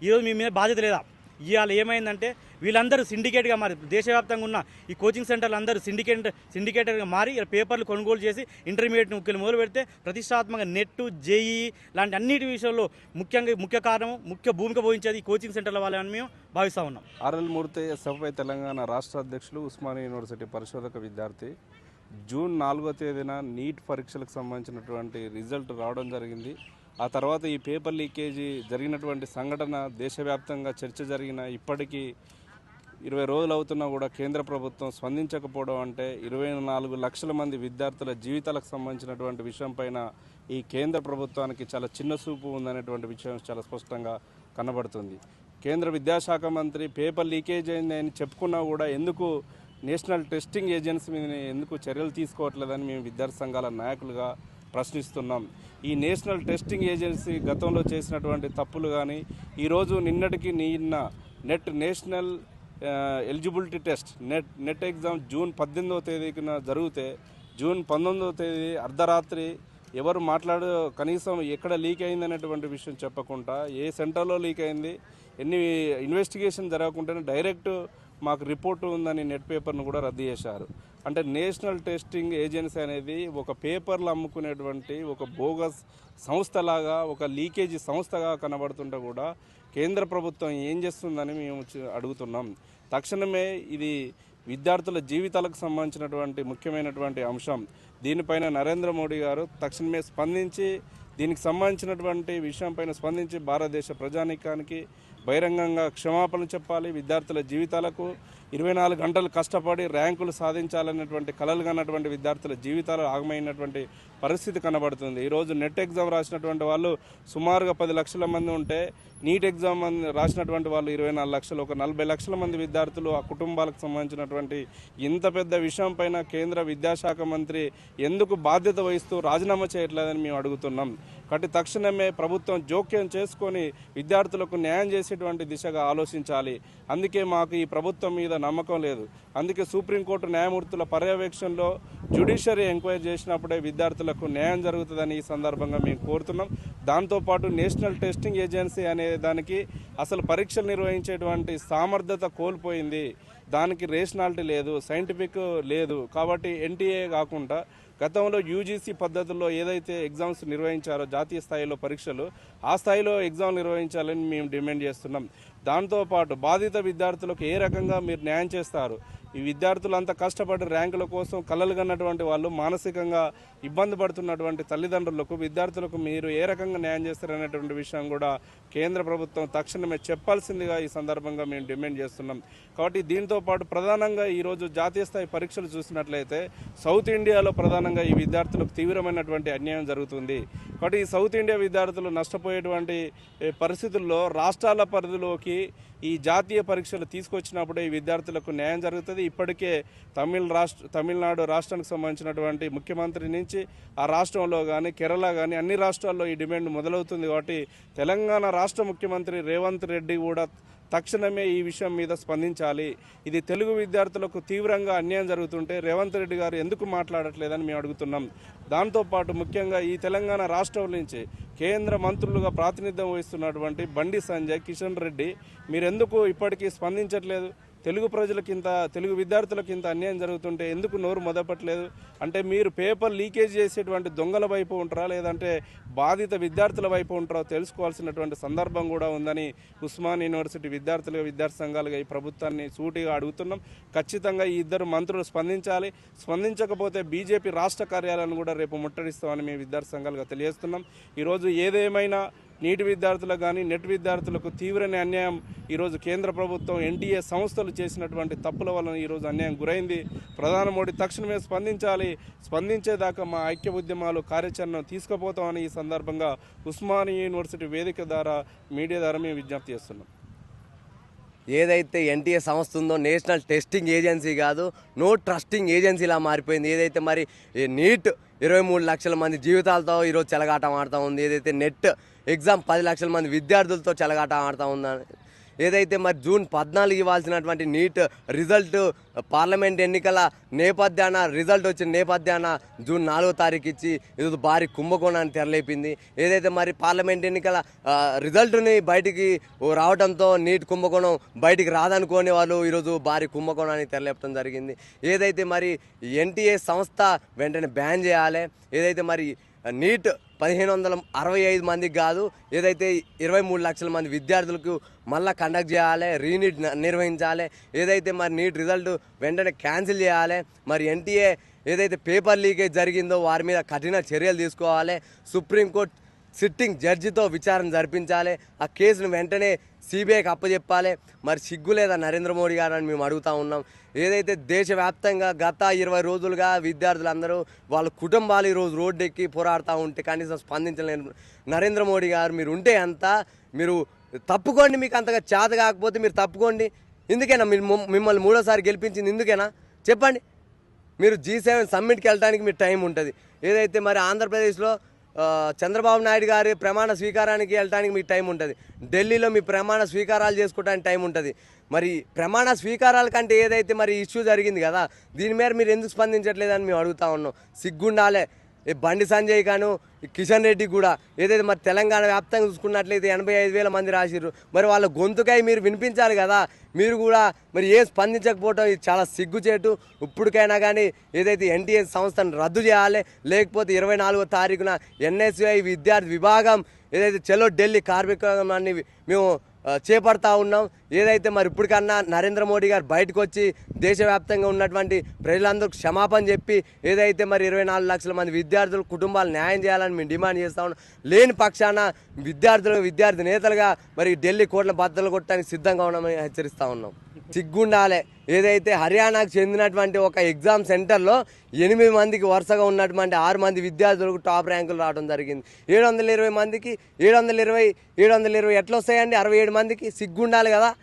F: ఈరోజు మీ మీద బాధ్యత లేదా? ఇవాళ ఏమైందంటే వీళ్ళందరూ సిండికేట్గా మారి దేశవ్యాప్తంగా ఉన్న ఈ కోచింగ్ సెంటర్లు అందరూ సిండికేట్ సిండికేటర్గా మారి పేపర్లు కొనుగోలు చేసి ఇంటర్మీడియట్ ముఖ్యులు మొదలు పెడితే ప్రతిష్టాత్మక నెట్ జేఈ లాంటి అన్నిటి విషయంలో ముఖ్యంగా ముఖ్య కారణం ముఖ్య భూమిక పోయించేది ఈ కోచింగ్ సెంటర్ల వాళ్ళని మేము భావిస్తూ ఉన్నాం.
G: ఆర్ఎల్ మూర్తయ్య సభపై తెలంగాణ రాష్ట్ర అధ్యక్షులు ఉస్మానియా యూనివర్సిటీ పరిశోధక విద్యార్థి జూన్ నాలుగో తేదీన నీట్ పరీక్షలకు సంబంధించినటువంటి రిజల్ట్ రావడం జరిగింది. ఆ తర్వాత ఈ పేపర్ లీకేజీ జరిగినటువంటి సంఘటన దేశవ్యాప్తంగా చర్చ జరిగిన ఇప్పటికీ ఇరవై రోజులు అవుతున్నా కూడా కేంద్ర ప్రభుత్వం స్పందించకపోవడం అంటే ఇరవై నాలుగు లక్షల మంది విద్యార్థుల జీవితాలకు సంబంధించినటువంటి విషయం పైన ఈ కేంద్ర ప్రభుత్వానికి చాలా చిన్న చూపు ఉందనేటువంటి విషయం చాలా స్పష్టంగా కనబడుతుంది. కేంద్ర విద్యాశాఖ మంత్రి పేపర్ లీకేజ్ అయింది అని చెప్పుకున్నా కూడా ఎందుకు నేషనల్ టెస్టింగ్ ఏజెన్సీ మీద ఎందుకు చర్యలు తీసుకోవట్లేదని మేము విద్యార్థి సంఘాల నాయకులుగా ప్రశ్నిస్తున్నాం. ఈ నేషనల్ టెస్టింగ్ ఏజెన్సీ గతంలో చేసినటువంటి తప్పులు కానీ ఈరోజు నిన్నటికి నిన్న NET national eligibility test NET NET exam June పద్దెనిమిదవ తేదీకిన జరిగితే జూన్ పంతొమ్మిదవ తేదీ అర్ధరాత్రి ఎవరు మాట్లాడు కనీసం ఎక్కడ లీక్ అయింది అనేటువంటి విషయం చెప్పకుండా ఏ సెంటర్లో లీక్ అయింది ఎన్ని ఇన్వెస్టిగేషన్ జరగకుండానే డైరెక్ట్ మాకు రిపోర్ట్ ఉందని నెట్ పేపర్ను కూడా రద్దు చేశారు. అంటే నేషనల్ టెస్టింగ్ ఏజెన్సీ అనేది ఒక పేపర్లు అమ్ముకునేటువంటి ఒక బోగస్ సంస్థలాగా ఒక లీకేజీ సంస్థగా కనబడుతుంటే కూడా కేంద్ర ప్రభుత్వం ఏం చేస్తుందని మేము అడుగుతున్నాం. తక్షణమే ఇది విద్యార్థుల జీవితాలకు సంబంధించినటువంటి ముఖ్యమైనటువంటి అంశం. దీనిపైన నరేంద్ర మోడీ గారు తక్షణమే స్పందించి దీనికి సంబంధించినటువంటి విషయంపైన స్పందించి భారతదేశ ప్రజానీకానికి బహిరంగంగా క్షమాపణ చెప్పాలి. విద్యార్థుల జీవితాలకు ఇరవై నాలుగు గంటలు కష్టపడి ర్యాంకులు సాధించాలన్నటువంటి కలలు కన్నటువంటి విద్యార్థుల జీవితాలు ఆగమైనటువంటి పరిస్థితి కనబడుతుంది. ఈరోజు నెట్ ఎగ్జామ్ రాసినటువంటి వాళ్ళు సుమారుగా పది లక్షల మంది ఉంటే నీట్ ఎగ్జామ్ రాసినటువంటి వాళ్ళు ఇరవై నాలుగు లక్షలు. ఒక నలభై లక్షల మంది విద్యార్థులు ఆ కుటుంబాలకు సంబంధించినటువంటి ఇంత పెద్ద విషయం పైన కేంద్ర విద్యాశాఖ మంత్రి ఎందుకు బాధ్యత వహిస్తూ రాజీనామా చేయట్లేదని మేము అడుగుతున్నాం. కాబట్టి తక్షణమే ప్రభుత్వం జోక్యం చేసుకొని విద్యార్థులకు న్యాయం చేసి చేసేటువంటి దిశగా ఆలోచించాలి. అందుకే మాకు ఈ ప్రభుత్వం మీద నమ్మకం లేదు. అందుకే సుప్రీంకోర్టు న్యాయమూర్తుల పర్యవేక్షణలో జ్యుడిషియరీ ఎంక్వైరీ చేసినప్పుడే విద్యార్థులకు న్యాయం జరుగుతుందని ఈ సందర్భంగా మేము కోరుతున్నాం. దాంతోపాటు నేషనల్ టెస్టింగ్ ఏజెన్సీ అనే దానికి అసలు పరీక్షలు నిర్వహించేటువంటి సామర్థ్యత కోల్పోయింది. దానికి రేషనాలిటీ లేదు సైంటిఫిక్ లేదు. కాబట్టి ఎన్టీఏ కాకుండా గతంలో యూజీసీ పద్ధతుల్లో ఏదైతే ఎగ్జామ్స్ నిర్వహించారో జాతీయ స్థాయిలో పరీక్షలు ఆ స్థాయిలో ఎగ్జామ్ నిర్వహించాలని మేము డిమాండ్ చేస్తున్నాం. దాంతోపాటు బాధిత విద్యార్థులకు ఏ రకంగా మీరు న్యాయం చేస్తారు? ఈ విద్యార్థులు అంత కష్టపడి ర్యాంకుల కోసం కలలు కన్నటువంటి వాళ్ళు మానసికంగా ఇబ్బంది పడుతున్నటువంటి తల్లిదండ్రులకు విద్యార్థులకు మీరు ఏ రకంగా న్యాయం చేస్తారనేటువంటి విషయం కూడా కేంద్ర ప్రభుత్వం తక్షణమే చెప్పాల్సిందిగా ఈ సందర్భంగా మేము డిమాండ్ చేస్తున్నాం. కాబట్టి దీంతో పాటు ప్రధానంగా ఈరోజు జాతీయ స్థాయి పరీక్షలు చూసినట్లయితే సౌత్ ఇండియాలో ప్రధానంగా ఈ విద్యార్థులకు తీవ్రమైనటువంటి అన్యాయం జరుగుతుంది. కాబట్టి ఈ సౌత్ ఇండియా విద్యార్థులు నష్టపోయేటువంటి పరిస్థితుల్లో రాష్ట్రాల పరిధిలోకి ఈ జాతీయ పరీక్షలు తీసుకొచ్చినప్పుడే ఈ విద్యార్థులకు న్యాయం జరుగుతుంది. ఇప్పటికే తమిళ రాష్ట్ర తమిళనాడు రాష్ట్రానికి సంబంధించినటువంటి ముఖ్యమంత్రి నుంచి ఆ రాష్ట్రంలో కానీ కేరళ కానీ అన్ని రాష్ట్రాల్లో ఈ డిమాండ్ మొదలవుతుంది. కాబట్టి తెలంగాణ రాష్ట్ర ముఖ్యమంత్రి రేవంత్ రెడ్డి కూడా తక్షణమే ఈ విషయం మీద స్పందించాలి. ఇది తెలుగు విద్యార్థులకు తీవ్రంగా అన్యాయం జరుగుతుంటే రేవంత్ రెడ్డి గారు ఎందుకు మాట్లాడట్లేదని మేము అడుగుతున్నాం. దాంతోపాటు ముఖ్యంగా ఈ తెలంగాణ రాష్ట్రం నుంచి కేంద్ర మంత్రులుగా ప్రాతినిధ్యం వహిస్తున్నటువంటి బండి సంజయ్ కిషన్ రెడ్డి మీరెందుకు ఇప్పటికీ స్పందించట్లేదు? తెలుగు ప్రజలకింత తెలుగు విద్యార్థులకింత అన్యాయం జరుగుతుంటే ఎందుకు నోరు మొదపట్లేదు? అంటే మీరు పేపర్ లీకేజ్ చేసేటువంటి దొంగల వైపు ఉంటారా? లేదంటే బాధిత విద్యార్థుల వైపు ఉంటారో? తెలుసుకోవాల్సినటువంటి సందర్భం కూడా ఉందని ఉస్మాన్ యూనివర్సిటీ విద్యార్థులుగా విద్యార్థి సంఘాలుగా ఈ ప్రభుత్వాన్ని సూటిగా అడుగుతున్నాం. ఖచ్చితంగా ఈ ఇద్దరు మంత్రులు స్పందించాలి. స్పందించకపోతే బీజేపీ రాష్ట్ర కార్యాలయాన్ని కూడా రేపు ముట్టడిస్తామని మేము విద్యార్థి సంఘాలుగా తెలియజేస్తున్నాం. ఈరోజు ఏదేమైనా నీటి విద్యార్థులకు కానీ నెట్ విద్యార్థులకు తీవ్రమైన అన్యాయం. ఈరోజు కేంద్ర ప్రభుత్వం ఎన్టీఏ సంస్థలు చేసినటువంటి తప్పుల వలన ఈరోజు అన్యాయం గురైంది. ప్రధాని మోడీ తక్షణమే స్పందించాలి. స్పందించేదాకా మా ఐక్య ఉద్యమాలు కార్యాచరణ తీసుకుపోతామని ఈ సందర్భంగా ఉస్మానియా యూనివర్సిటీ వేదిక ద్వారా మీడియా ద్వారా మేము విజ్ఞప్తి చేస్తున్నాం.
H: ఏదైతే ఎన్టీఏ సంస్థ ఉందో నేషనల్ టెస్టింగ్ ఏజెన్సీ కాదు నో ట్రస్టింగ్ ఏజెన్సీలా మారిపోయింది. ఏదైతే మరి నీట్ ఇరవై మూడు లక్షల మంది జీవితాలతో ఈరోజు చెలగాటం ఆడుతూ ఉంది. ఏదైతే నెట్ ఎగ్జామ్ పది లక్షల మంది విద్యార్థులతో చెలగాటం ఆడుతూ ఉందని ఏదైతే మరి జూన్ పద్నాలుగు ఇవ్వాల్సినటువంటి నీట్ రిజల్ట్ పార్లమెంట్ ఎన్నికల నేపథ్యాన రిజల్ట్ వచ్చిన నేపథ్యాన జూన్ నాలుగో తారీఖు ఇచ్చి ఇది భారీ కుంభకోణాన్ని తెరలేపింది. ఏదైతే మరి పార్లమెంట్ ఎన్నికల రిజల్ట్ని బయటికి రావడంతో నీట్ కుంభకోణం బయటికి రాదనుకోని వాళ్ళు ఈరోజు భారీ కుంభకోణాన్ని తెరలేపడం జరిగింది. ఏదైతే మరి ఎన్టీఏ సంస్థ వెంటనే బ్యాన్ చేయాలి ఏదైతే మరి నీట్ పదిహేను వందల అరవై ఐదు మందికి కాదు ఏదైతే ఇరవై మూడు లక్షల మంది విద్యార్థులకు మళ్ళీ కండక్ట్ చేయాలి రీనీట్ నిర్వహించాలి ఏదైతే మరి నీట్ రిజల్ట్ వెంటనే క్యాన్సిల్ చేయాలి మరి ఎన్టీఏ ఏదైతే పేపర్ లీకేజ్ జరిగిందో వారి మీద కఠిన చర్యలు తీసుకోవాలి సుప్రీంకోర్టు సిట్టింగ్ జడ్జితో విచారణ జరిపించాలి. ఆ కేసును వెంటనే సిబిఐకి అప్పచెప్పాలి మరి సిగ్గు లేదా నరేంద్ర మోడీ గారు అని మేము అడుగుతా ఉన్నాం. ఏదైతే దేశవ్యాప్తంగా గత ఇరవై రోజులుగా విద్యార్థులందరూ వాళ్ళ కుటుంబాలు ఈరోజు రోడ్డెక్కి పోరాడుతూ ఉంటే కనీసం స్పందించలేని నరేంద్ర మోడీ గారు మీరు ఉంటే అంత మీరు తప్పుకోండి మీకు అంతగా చేత కాకపోతే మీరు తప్పుకోండి. ఎందుకేనా మిమ్మల్ని మూడోసారి గెలిపించింది ఎందుకేనా చెప్పండి. మీరు జీ సెవెన్ సమ్మిట్కి వెళ్ళడానికి మీకు టైం ఉంటుంది. ఏదైతే మరి ఆంధ్రప్రదేశ్లో చంద్రబాబు నాయుడు గారి ప్రమాణ స్వీకారానికి వెళ్ళడానికి మీకు టైం ఉంటుంది. ఢిల్లీలో మీ ప్రమాణ స్వీకారాలు చేసుకోవడానికి టైం ఉంటుంది. మరి ప్రమాణ స్వీకారాల కంటే ఏదైతే మరి ఇష్యూ జరిగింది కదా దీని మీద మీరు ఎందుకు స్పందించట్లేదని మేము అడుగుతా ఉన్నాం. సిగ్గుండాలే. బండి సంజయ్ గాను కిషన్ రెడ్డి కూడా ఏదైతే మరి తెలంగాణ వ్యాప్తంగా చూసుకున్నట్లయితే ఎనభై ఐదు వేల మంది రాసిర్రు. మరి వాళ్ళ గొంతుకై మీరు వినిపించాలి కదా. మీరు కూడా మరి ఏం స్పందించకపోవటం ఇది చాలా సిగ్గుచేటు. ఇప్పటికైనా కానీ ఏదైతే ఎన్టీఏ సంస్థను రద్దు చేయాలి లేకపోతే ఇరవై నాలుగో తారీఖున ఎన్ఎస్యుఐ విద్యార్థి విభాగం ఏదైతే చలో ఢిల్లీ కార్మికాన్ని మేము చేపడతా ఉన్నాం. ఏదైతే మరి ఇప్పటికన్నా నరేంద్ర మోడీ గారు బయటకు వచ్చి దేశవ్యాప్తంగా ఉన్నటువంటి ప్రజలందరూ క్షమాపణ చెప్పి ఏదైతే మరి ఇరవై నాలుగు లక్షల మంది విద్యార్థులు కుటుంబాలు న్యాయం చేయాలని మేము డిమాండ్ చేస్తా ఉన్నాం. లేని పక్షాన విద్యార్థులు విద్యార్థి నేతలుగా మరి ఢిల్లీ కోట్ల బద్దలు కొట్టడానికి సిద్ధంగా ఉన్నామని హెచ్చరిస్తూ ఉన్నాం. సిగ్గుండాలే ఏదైతే హర్యానాకు చెందినటువంటి ఒక ఎగ్జామ్ సెంటర్లో ఎనిమిది మందికి వరుసగా ఉన్నటువంటి ఆరు మంది విద్యార్థులకు టాప్ ర్యాంకులు రావడం జరిగింది. ఏడు వందల ఇరవై మందికి ఏడు వందల ఇరవై ఏడు వందల ఇరవై ఎట్లా వస్తాయండి? అరవై ఏడు మందికి సిగ్గుండాలి కదా.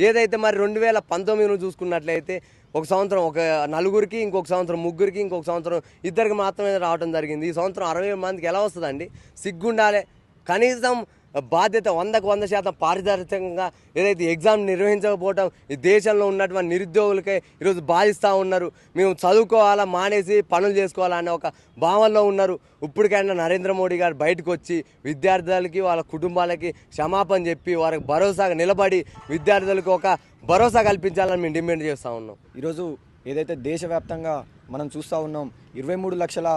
H: ఏదైతే మరి రెండు వేల పంతొమ్మిదిలో చూసుకున్నట్లయితే ఒక సంవత్సరం ఒక నలుగురికి ఇంకొక సంవత్సరం ముగ్గురికి ఇంకొక సంవత్సరం ఇద్దరికి మాత్రమే రావడం జరిగింది. ఈ సంవత్సరం అరవై ఏడు మందికి ఎలా వస్తుందండి? సిగ్గుండాలే. కనీసం బాధ్యత వందకు వంద శాతం పారదర్శకంగా ఏదైతే ఎగ్జామ్ నిర్వహించకపోవటం ఈ దేశంలో ఉన్నటువంటి నిరుద్యోగులకే ఈరోజు బాధిస్తూ ఉన్నారు. మేము చదువుకోవాలా మానేసి పనులు చేసుకోవాలా అనే ఒక భావనలో ఉన్నారు. ఇప్పటికైనా నరేంద్ర మోడీ గారు బయటకు వచ్చి విద్యార్థులకి వాళ్ళ కుటుంబాలకి క్షమాపణ చెప్పి వారికి భరోసాగా నిలబడి విద్యార్థులకు ఒక భరోసా కల్పించాలని మేము డిమాండ్ చేస్తూ ఉన్నాం.
I: ఈరోజు ఏదైతే దేశవ్యాప్తంగా మనం చూస్తూ ఉన్నాం ఇరవై మూడు లక్షల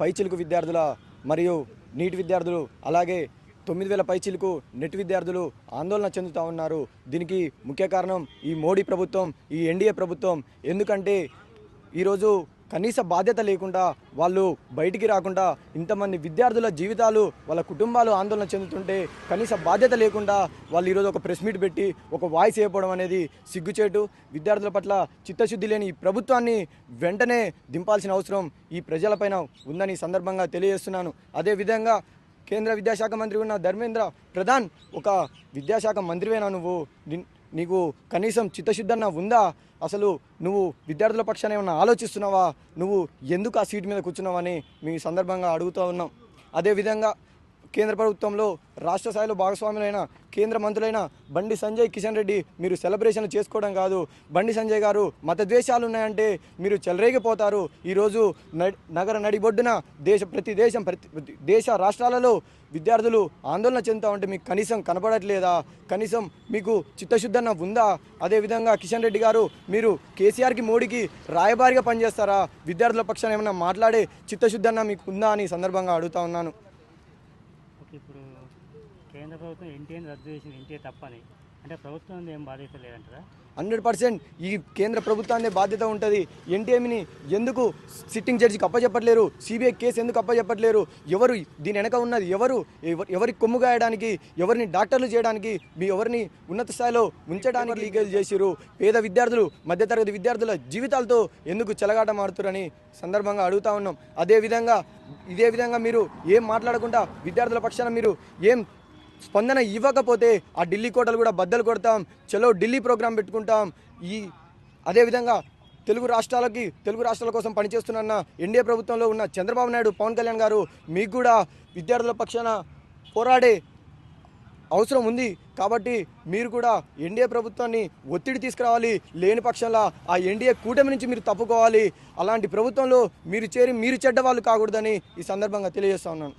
I: పైచిలుకు విద్యార్థుల మరియు నీటి విద్యార్థులు అలాగే తొమ్మిది వేల పైచీలకు నెట్ విద్యార్థులు ఆందోళన చెందుతూ ఉన్నారు. దీనికి ముఖ్య కారణం ఈ మోడీ ప్రభుత్వం ఈ ఎన్డీఏ ప్రభుత్వం. ఎందుకంటే ఈరోజు కనీస బాధ్యత లేకుండా వాళ్ళు బయటికి రాకుండా ఇంతమంది విద్యార్థుల జీవితాలు వాళ్ళ కుటుంబాలు ఆందోళన చెందుతుంటే కనీస బాధ్యత లేకుండా వాళ్ళు ఈరోజు ఒక ప్రెస్ మీట్ పెట్టి ఒక వాయిస్ వేయపోవడం అనేది సిగ్గుచేటు. విద్యార్థుల పట్ల చిత్తశుద్ధి లేని ఈ ప్రభుత్వాన్ని వెంటనే దింపాల్సిన అవసరం ఈ ప్రజలపైన ఉందని సందర్భంగా తెలియజేస్తున్నాను. అదేవిధంగా కేంద్ర విద్యాశాఖ మంత్రి ఉన్న ధర్మేంద్ర ప్రధాన్ ఒక విద్యాశాఖ మంత్రివేనా నువ్వు? నీకు కనీసం చిత్తశుద్ధన్న ఉందా? అసలు నువ్వు విద్యార్థుల పక్షాన ఏమన్నా ఆలోచిస్తున్నావా? నువ్వు ఎందుకు ఆ సీట్ మీద కూర్చున్నావని మీ సందర్భంగా అడుగుతూ ఉన్నాం. అదేవిధంగా కేంద్ర ప్రభుత్వంలో రాష్ట్ర స్థాయిలో భాగస్వాములైన కేంద్ర మంత్రులైన బండి సంజయ్ కిషన్ రెడ్డి మీరు సెలబ్రేషన్ చేసుకోవడం కాదు. బండి సంజయ్ గారు మత ద్వేషాలు ఉన్నాయంటే మీరు చెలరేగిపోతారు. ఈరోజు నగర నడిబొడ్డున దేశ ప్రతి దేశం ప్రతి ప్రతి దేశ రాష్ట్రాలలో విద్యార్థులు ఆందోళన చెందుతా ఉంటే మీకు కనీసం కనపడట్లేదా కనీసం మీకు చిత్తశుద్ధన ఉందా? అదేవిధంగా కిషన్ రెడ్డి గారు మీరు కేసీఆర్కి మోడీకి రాయబారిగా పనిచేస్తారా? విద్యార్థుల పక్షాన ఏమైనా మాట్లాడే చిత్తశుద్ధన మీకు ఉందా అని సందర్భంగా అడుగుతా ఉన్నాను.
D: కేంద్ర ప్రభుత్వం ఎన్టీఏని రద్దు చేసింది. ఎన్టీఏ తప్పని. అంటే ప్రభుత్వం ఏం బాధ్యత లేదంటారా?
I: హండ్రెడ్ పర్సెంట్ ఈ కేంద్ర ప్రభుత్వాన్ని బాధ్యత ఉంటుంది. ఎన్టీఎంని ఎందుకు సిట్టింగ్ జడ్జికి అప్పచెప్పట్లేరు సిబిఐ కేసు ఎందుకు అప్పచెప్పట్లేరు ఎవరు దీని వెనక ఉన్నది? ఎవరు? ఎవ- ఎవరికి కొమ్ము గాయడానికి ఎవరిని డాక్టర్లు చేయడానికి మీ ఎవరిని ఉన్నత స్థాయిలో ఉంచడానికి లీకేజ్ చేసిరు పేద విద్యార్థులు మధ్యతరగతి విద్యార్థుల జీవితాలతో ఎందుకు చెలగాటమాడుతారని సందర్భంగా అడుగుతా ఉన్నాం. అదేవిధంగా ఇదే విధంగా మీరు ఏం మాట్లాడకుండా విద్యార్థుల పక్షాన మీరు ఏం స్పందన ఇవ్వకపోతే ఆ ఢిల్లీ కోటలు కూడా బద్దలు కొడతాం. చలో ఢిల్లీ ప్రోగ్రాం పెట్టుకుంటాం. ఈ అదేవిధంగా తెలుగు రాష్ట్రాలకి తెలుగు రాష్ట్రాల కోసం పనిచేస్తున్న ఎన్డీఏ ప్రభుత్వంలో ఉన్న చంద్రబాబు నాయుడు పవన్ కళ్యాణ్ గారు మీకు కూడా విద్యార్థుల పక్షాన పోరాడే అవసరం ఉంది. కాబట్టి మీరు కూడా ఎన్డీఏ ప్రభుత్వాన్ని ఒత్తిడి తీసుకురావాలి. లేని పక్షంలో ఆ ఎన్డీఏ కూటమి నుంచి మీరు తప్పుకోవాలి. అలాంటి ప్రభుత్వంలో మీరు చేరి మీరు చెడ్డ వాళ్ళు కాకూడదని ఈ సందర్భంగా తెలియజేస్తా ఉన్నాను.